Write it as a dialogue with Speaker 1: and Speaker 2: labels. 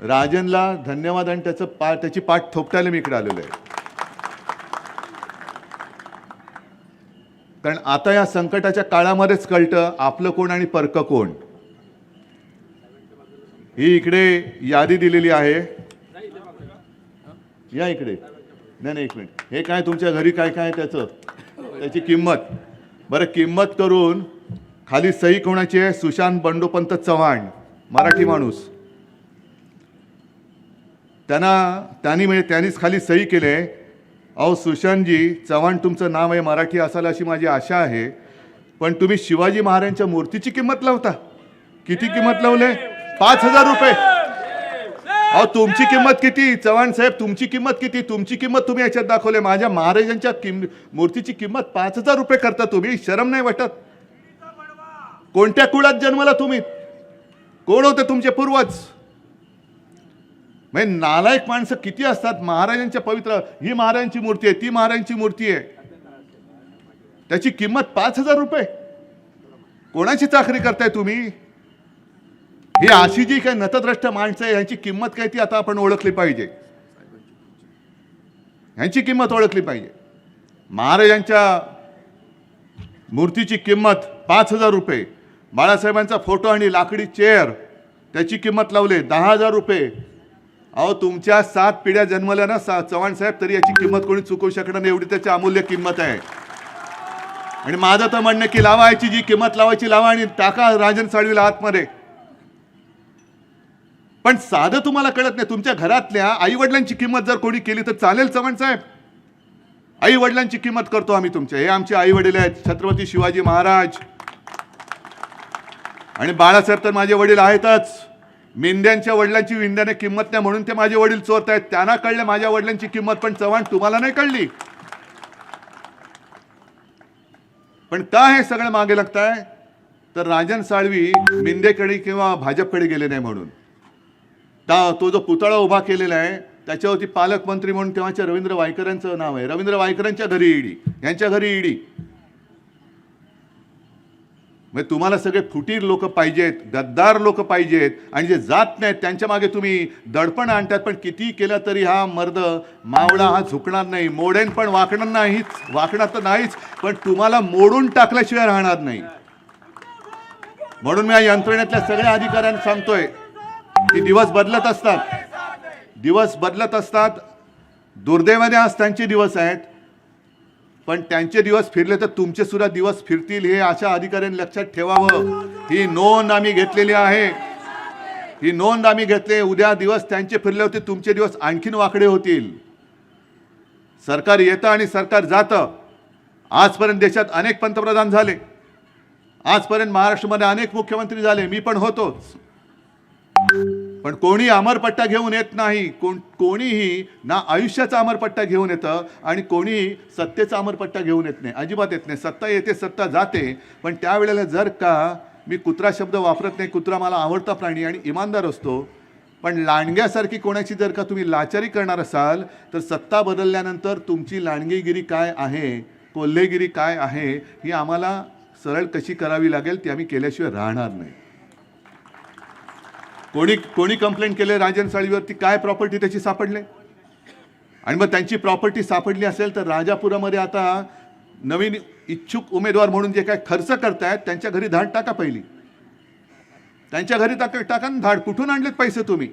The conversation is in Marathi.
Speaker 1: राजनला धन्यवाद आणि त्याचं पा त्याची पाठ थोपटायला मी इकडे आलेलो आहे. कारण आता या संकटाच्या काळामध्येच कळतं आपलं कोण आणि पर्क कोण. ही इकडे यादी दिलेली आहे. या इकडे. नाही नाही एक मिनिट. हे काय तुमच्या घरी काय काय त्याचं? त्याची किंमत. बरं किंमत करून खाली सही कोणाची आहे? सुशांत बंडोपंत चव्हाण मराठी माणूस. त्यांना त्यांनी म्हणजे त्यांनीच खाली सही केले अहो सुशांतजी चव्हाण तुमचं नाव आहे मराठी असाल अशी माझी आशा आहे. पण तुम्ही शिवाजी महाराजांच्या मूर्तीची किंमत लावता. किती किंमत लावले पाच हजार रुपये. अहो तुमची किंमत किती? चव्हाण साहेब तुमची किंमत किती? तुमची किंमत तुम्ही याच्यात दाखवले. माझ्या महाराजांच्या किम मूर्तीची किंमत पाच हजार रुपये करता तुम्ही. शरम नाही वाटत. कोणत्या कुळात जन्मला तुम्ही? कोण होते तुमचे पूर्वज? म्हणजे नालायक माणसं किती असतात? महाराजांच्या पवित्र ही महाराजांची मूर्ती आहे ती महाराजांची मूर्ती आहे. त्याची किंमत पाच हजार रुपये. कोणाची चाकरी करताय तुम्ही? ही अशी जी काही नतद्रष्ट माणसं आहे यांची किंमत काय ती आता आपण ओळखली पाहिजे. ह्यांची किंमत ओळखली पाहिजे. महाराजांच्या मूर्तीची किंमत पाच हजार रुपये. बाळासाहेबांचा फोटो आणि लाकडी चेअर त्याची किंमत लावले दहा हजार रुपये. अहो तुमच्या सात पिढ्या जन्मल्या ना सा चव्हाण साहेब तरी याची किंमत कोणी चुकवू शकणार नाही एवढी त्याची अमूल्य किंमत आहे. आणि माझं तर म्हणणं की लावायची जी किंमत लावायची लावा आणि टाका राजन साळवीला आतमध्ये. पण साधं तुम्हाला कळत नाही तुमच्या घरातल्या आई वडिलांची किंमत जर कोणी केली तर चालेल चव्हाण साहेब. आई वडिलांची किंमत करतो आम्ही तुमच्या. हे आमचे आई वडील आहेत छत्रपती शिवाजी महाराज. आणि बाळासाहेब तर माझे वडील आहेतच. मेंढ्यांच्या वडिलांची विंध्याने किंमत नाही म्हणून ते माझे वडील चोरत आहेत. त्यांना कळले माझ्या वडिलांची किंमत पण चव्हाण तुम्हाला नाही कळली. पण का हे सगळं मागे लागताय? तर राजन साळवी मिंदेकडे किंवा भाजपकडे गेले नाही म्हणून. ता तो जो पुतळा उभा केलेला आहे त्याच्यावरती पालकमंत्री म्हणून तेव्हाच्या रवींद्र वायकरांचं नाव आहे. रवींद्र वायकरांच्या घरी ईडी. यांच्या घरी ईडी. म्हणजे तुम्हाला सगळे फुटीर लोक पाहिजेत गद्दार लोक पाहिजेत आणि जे जात नाहीत त्यांच्या मागे तुम्ही दडपण आणतात. पण किती केलं तरी हा मर्द मावळा हा झुकणार नाही. मोडेन पण वाकणार नाहीच वाकणार तर नाहीच पण तुम्हाला मोडून टाकल्याशिवाय राहणार नाही. म्हणून मी या यंत्रणेतल्या सगळ्या अधिकाऱ्यांना सांगतोय की दिवस बदलत असतात. दिवस बदलत असतात. दुर्दैवाने आज त्यांचे दिवस आहेत. पण त्यांचे दिवस फिरले तर तुमचे सुद्धा दिवस फिरतील हे अशा अधिकाऱ्यांनी लक्षात ठेवावं. ही नोंद आम्ही घेतलेली आहे. ही नोंद आम्ही घेतले उद्या दिवस त्यांचे फिरले होते तुमचे दिवस आणखीन वाकडे होतील. सरकार येतं आणि सरकार जातं. आजपर्यंत देशात अनेक पंतप्रधान झाले. आजपर्यंत महाराष्ट्रामध्ये अनेक मुख्यमंत्री झाले. मी पण होतोच. पण कोणी अमरपट्टा घेऊन येत नाही. कोण कोणीही ना आयुष्याचा अमरपट्टा घेऊन येतं आणि कोणीही सत्तेचा अमरपट्टा घेऊन येत नाही. अजिबात येत नाही. सत्ता येते सत्ता जाते. पण त्यावेळेला जर का मी कुत्रा शब्द वापरत नाही कुत्रा मला आवडता प्राणी आणि इमानदार असतो पण लांडग्यासारखी कोणाची जर का तुम्ही लाचारी करणार असाल तर सत्ता बदलल्यानंतर तुमची लांडगीगिरी काय आहे कोल्हेगिरी काय आहे ही आम्हाला सरळ कशी करावी लागेल ती आम्ही केल्याशिवाय राहणार नाही. कोणी कोणी कंप्लेंट केले राजन साळीवरती काय प्रॉपर्टी त्याची सापडले? आणि मग त्यांची प्रॉपर्टी सापडली असेल तर राजापुरामध्ये आता नवीन इच्छुक उमेदवार म्हणून जे काय खर्च करतायत त्यांच्या घरी धाड टाका पहिली. त्यांच्या घरी टाका टाका धाड. कुठून आणलेत पैसे तुम्ही?